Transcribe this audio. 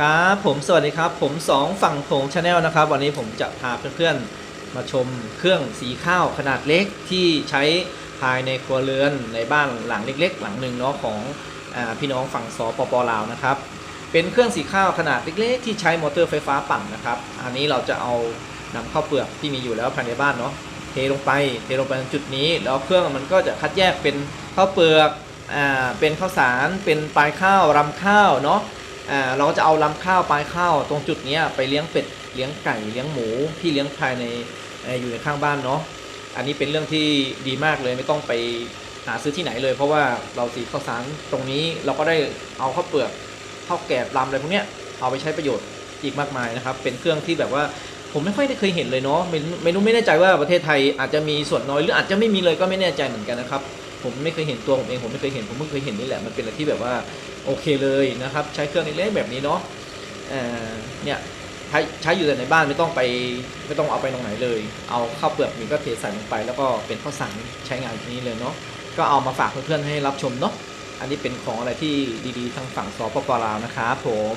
ครับผมสวัสดีครับ ผม 2 ฝั่งโขงชาแนลนะครับ วันนี้ผมจะพาเพื่อนๆมาชมเครื่องสีข้าวขนาดเล็กที่ใช้ภายในครัวเรือนในบ้านหลังเล็ก ๆ หลังหนึ่งเนาะของอพี่น้องฝั่งสปปลาวนะครับ เป็นเครื่องสีข้าวขนาดเล็ก ๆ ที่ใช้มอเตอร์ไฟฟ้าปั่นนะครับ อันนี้เราจะเอานำข้าวเปลือกที่มีอยู่แล้วภายในบ้านเนาะเทลงไปเทลงไปจุดนี้ แล้วเครื่องมันก็จะคัดแยกเป็นข้าวเปลือกอเป็นข้าวสารเป็นปลายข้าวรำข้าวเนาะ อ่าเราจะเอาลำข้าวปลายข้าวตรงจุดนี้ไปเลี้ยงเป็ดเลี้ยงไก่เลี้ยงหมูที่เลี้ยงภายในเอ่ออยู่ในข้างบ้านเนาะอันนี้เป็นเรื่องที่ดีมากเลยไม่ต้องไปหาซื้อที่ไหนเลย เพราะว่าเราสีข้าวสารตรงนี้เราก็ได้เอาข้าวเปลือกข้าวแกบลำอะไรพวกเนี้ยเอาไปใช้ประโยชน์อีกมากมายนะครับ เป็นเครื่องที่แบบว่าผมไม่ค่อยได้เคยเห็นเลยเนาะไม่ไม่รู้ไม่แน่ใจว่าประเทศไทยอาจจะมีส่วนน้อยหรืออาจจะไม่มีเลยก็ไม่แน่ใจเหมือนกันนะครับ ผมไม่เคยเห็นตัวผมเองผมไม่เคยเห็นผมเพิ่งเคยเห็นนี่แหละมันเป็นอะไรที่แบบว่าโอเคเลยนะครับ ใช้เครื่องเล็กๆแบบนี้เนาะเออเนี่ยใช้ใช้อยู่แต่ในบ้านไม่ต้องไปไม่ต้องเอาไปตรงไหนเลย เอาข้าวเปลือกมีก็เทใส่ลงไป แล้วก็เป็นข้าวสารใช้งานนี้เลยเนาะก็เอามาฝากเพื่อนๆให้รับชมเนาะอันนี้เป็นของอะไรที่ดีๆทางฝั่งสปปลาวนะครับผม